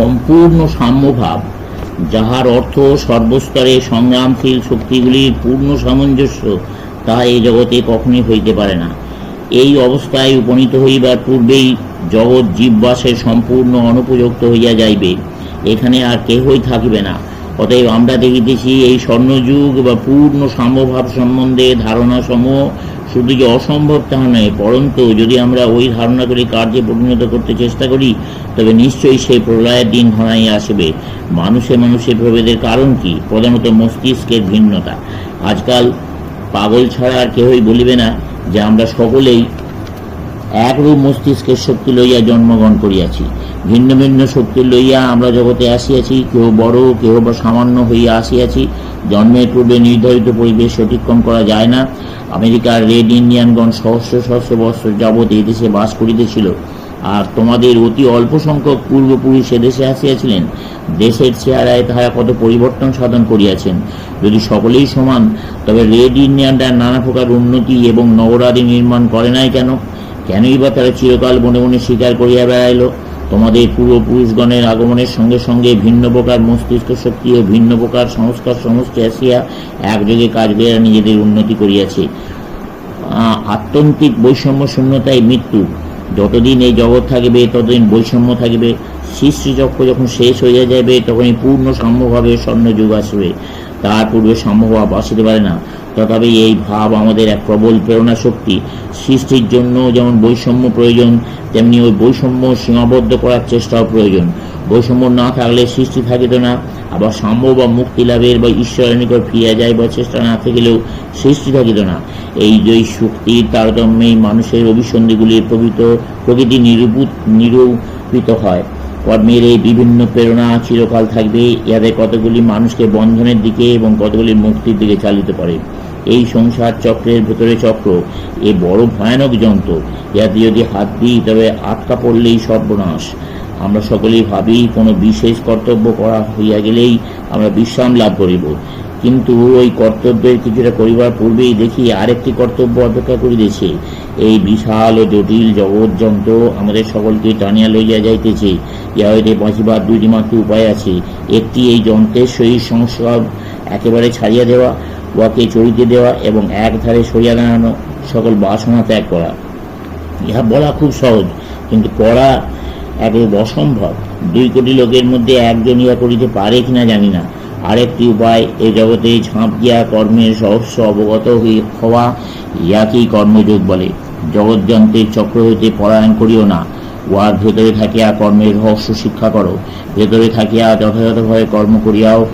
সম্পূর্ণ সাম্যভাব, যাহার অর্থ সর্বস্তরে সংগ্রামশীল শক্তিগুলির পূর্ণ সামঞ্জস্য তাহা এই জগতে কখনই হইতে পারে না। এই অবস্থায় উপনীত হইবার পূর্বেই জগৎ জীববাসের সম্পূর্ণ অনুপযুক্ত হইয়া যাইবে। এখানে আর কেহই থাকিবে না। অতএব আমরা দেখিতেছি এই স্বর্ণযুগ বা পূর্ণ সাম্যভাব সম্বন্ধে ধারণা সমূহ শুধু যে অসম্ভব তাহা নয় পরন্তু যদি আমরা ওই ধারণাগুলি কার্যে পরিণত করতে চেষ্টা করি, তবে নিশ্চয়ই সেই প্রলয়ের দিন ধরাই আসবে। মানুষে মানুষের প্রভেদের কারণ কি? প্রধানত মস্তিষ্কের ভিন্নতা। আজকাল পাগল ছাড়া আর কেহই বলিবে না যে আমরা সকলেই একরূপ মস্তিষ্কের শক্তি লইয়া জন্মগ্রহণ করিয়াছি। ভিন্ন ভিন্ন শক্তি লইয়া আমরা জগতে আসিয়াছি কেউ বড় কেউ বা সামান্য হইয়া আসিয়াছি। জন্মের পূর্বে নির্ধারিত পরিবেশ অতিক্রম করা যায় না। আমেরিকার রেড ইন্ডিয়ানগণ সহস্র সহস্র বৎসর যাবৎ এই দেশে বাস করিতেছিল। আর তোমাদের অতি অল্প সংখ্যক পূর্বপুরুষ দেশে আসিয়াছিলেন। দেশের চেহারায় তাহারা কত পরিবর্তন সাধন করিয়াছেন। যদি সকলেই সমান, তবে রেড ইন্ডিয়ানরা নানা প্রকার উন্নতি এবং নগরাদি নির্মাণ করে নাই কেন? কেনই বা তারা চিরকাল বনে মনে স্বীকার করিয়া বেড়াইল? তোমাদের পূর্বপুরুষগণের আগমনের সঙ্গে সঙ্গে ভিন্ন প্রকার মস্তিষ্ক শক্তি ও ভিন্ন প্রকার সংস্কার সমষ্টি আসিয়া একযোগে কাজ করিয়া নিজেদের উন্নতি করিয়াছে। আত্যন্তিক বৈষম্য শূন্যতাই মৃত্যু। যতদিন এই জগৎ থাকবে, ততদিন বৈষম্য থাকবে। সৃষ্টি চক্র যখন শেষ হইয়া যাবে তখনই পূর্ণ সাম্যভাবে স্বর্ণযুগ আসবে তার পূর্বে সাম্যভাব আসতে পারে না। তথাপি এই ভাব আমাদের এক প্রবল প্রেরণা শক্তি। সৃষ্টির জন্য যেমন বৈষম্য প্রয়োজন, তেমনি ওই বৈষম্য সীমাবদ্ধ করার চেষ্টাও প্রয়োজন। বৈষম্য না থাকলে সৃষ্টি থাকিত না। আবার সাম্য বা মুক্তি লাভের বা ঈশ্বরের নিকট ফিরিয়া যায় বা চেষ্টা না থাকলেও সৃষ্টি থাকিত না। এই দুই শক্তির তারতম্যেই মানুষের অভিসন্ধিগুলির প্রকৃত, প্রকৃতি নিরূপিত নিরূপিত হয়। কর্মের এই বিভিন্ন প্রেরণা চিরকাল থাকবে। ইহাদের কতগুলি মানুষকে বন্ধনের দিকে এবং কতগুলি মুক্তির দিকে চালিত করে। এই সংসার চক্রের ভেতরে চক্র, এ বড় ভয়ানক যন্ত্র। ইহাতে যদি হাত দিই, তবে আটকা পড়লেই সর্বনাশ। আমরা সকলেই ভাবি, কোনো বিশেষ কর্তব্য করা হইয়া গেলেই আমরা বিশ্রাম লাভ করিব। কিন্তু ওই কর্তব্যের কিছুটা করিবার পূর্বেই দেখি আরেকটি কর্তব্য অপেক্ষা করিতেছে। এই বিশাল ও জটিল জগৎ যন্ত্র আমাদের সকলকে টানিয়া লইয়া যাইতেছে। ইহা হইতে বাঁচিবার দুইটি মাত্র উপায় আছে। একটি এই যন্ত্রের সহিত সংস্কার একেবারে ছাড়িয়া দেওয়া উহাকে চড়িতে দেওয়া এবং এক ধারে সরিয়া দাঁড়ানো সকল বাসনা ত্যাগ করা। ইহা বলা খুব সহজ, কিন্তু করা একেবারে অসম্ভব। দুই কোটি লোকের মধ্যে একজন ইহা করিতে পারে কিনা জানি না। আরেকটি উপায়, এ জগতে ঝাঁপ দিয়া কর্মের রহস্য অবগত হই- হওয়া ইয়াকেই কর্মযোগ বলে। জগৎযন্ত্রের চক্র হইতে পলায়ন করিও না। উহার ভেতরে থাকিয়া কর্মের রহস্য শিক্ষা করো। ভেতরে থাকিয়া যথাযথভাবে কর্ম করিয়াও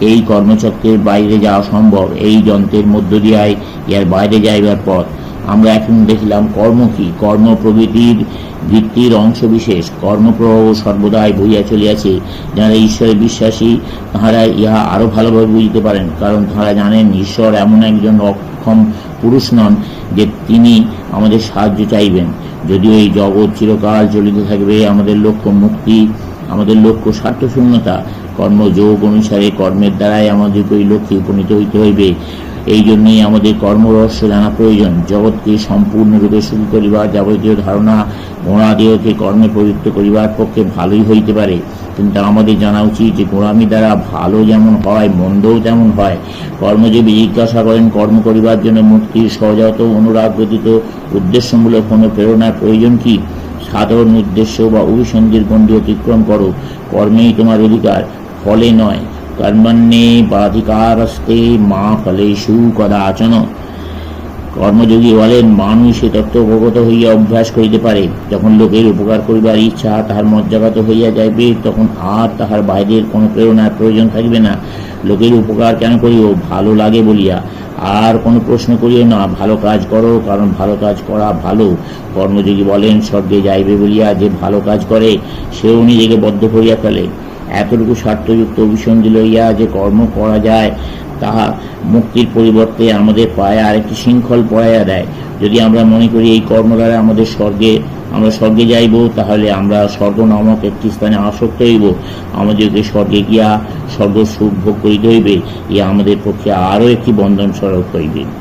এই কর্মচক্রের বাইরে যাওয়া সম্ভব। এই যন্ত্রের মধ্য দিয়াই ইহার বাইরে যাইবার পথ। আমরা এখন দেখলাম কর্ম কি। কর্ম প্রভৃতির ভিত্তির অংশ বিশেষ। কর্মপ্রবাহ সর্বদাই বইয়া চলিয়াছে। যারা ঈশ্বরে বিশ্বাসী, তাহারা ইহা আরও ভালোভাবে বুঝতে পারেন। কারণ তাহারা জানেন, ঈশ্বর এমন একজন অক্ষম পুরুষ নন যে তিনি আমাদের সাহায্য চাইবেন। যদিও এই জগৎ চিরকাল চলিতে থাকবে, আমাদের লক্ষ্য মুক্তি, আমাদের লক্ষ্য স্বার্থশূন্যতা, কর্মযোগ অনুসারে কর্মের দ্বারাই আমাদেরকে ওই লক্ষ্যে উপনীত হইতে হইবে। এই জন্যই আমাদের কর্মরহস্য জানা প্রয়োজন। জগৎকে সম্পূর্ণরূপে শুরু করিবার যাবতীয় ধারণা গোড়াদিওকে কর্মে প্রযুক্ত করিবার পক্ষে ভালোই হইতে পারে। কিন্তু আমাদের জানা উচিত যে গোড়ামি দ্বারা ভালো যেমন হয়, মন্দও তেমন হয়। কর্মজীবী জিজ্ঞাসা করেন, কর্ম করিবার জন্য মুক্তির সহজাত অনুরাগ ব্যতীত উদ্দেশ্যমূলক কোনো প্রেরণার প্রয়োজন কি? সাধারণ উদ্দেশ্য বা অভিসন্ধির গণ্ডি অতিক্রম করো। কর্মেই তোমার অধিকার, ফলে নয়। কর্মণ্যে বাধিকারস্তে মা ফলেষু কদাচন কর্মযোগী বলেন, মানুষ এ তত্ত্ব অবগত হইয়া অভ্যাস করিতে পারে। যখন লোকের উপকার করিবার ইচ্ছা তাহার মজ্জাগত হইয়া যাইবে, তখন আর তাহার বাইরের কোনো প্রেরণার প্রয়োজন থাকবে না। লোকের উপকার কেন করিও? ভালো লাগে বলিয়া। আর কোনো প্রশ্ন করিও না, ভালো কাজ করো, কারণ ভালো কাজ করা ভালো। কর্মযোগী বলেন, স্বর্গে যাইবে বলিয়া যে ভালো কাজ করে, সেও নিজেকে বদ্ধ করিয়া ফেলে। এতটুকু স্বার্থযুক্ত অভিসন্ধি লইয়া যে কর্ম করা যায়, তাহা মুক্তির পরিবর্তে আমাদের পায়ে আরেকটি শৃঙ্খল পড়াইয়া দেয়। যদি আমরা মনে করি এই কর্ম দ্বারা আমাদের স্বর্গে, আমরা স্বর্গে যাইব, তাহলে আমরা স্বর্গ নামক একটি স্থানে আসক্ত হইব। আমাদেরকে স্বর্গে গিয়া স্বর্গ সুখ ভোগ করিতে হইবে ইয়া আমাদের পক্ষে আরও একটি বন্ধন স্বরূপ হইবে।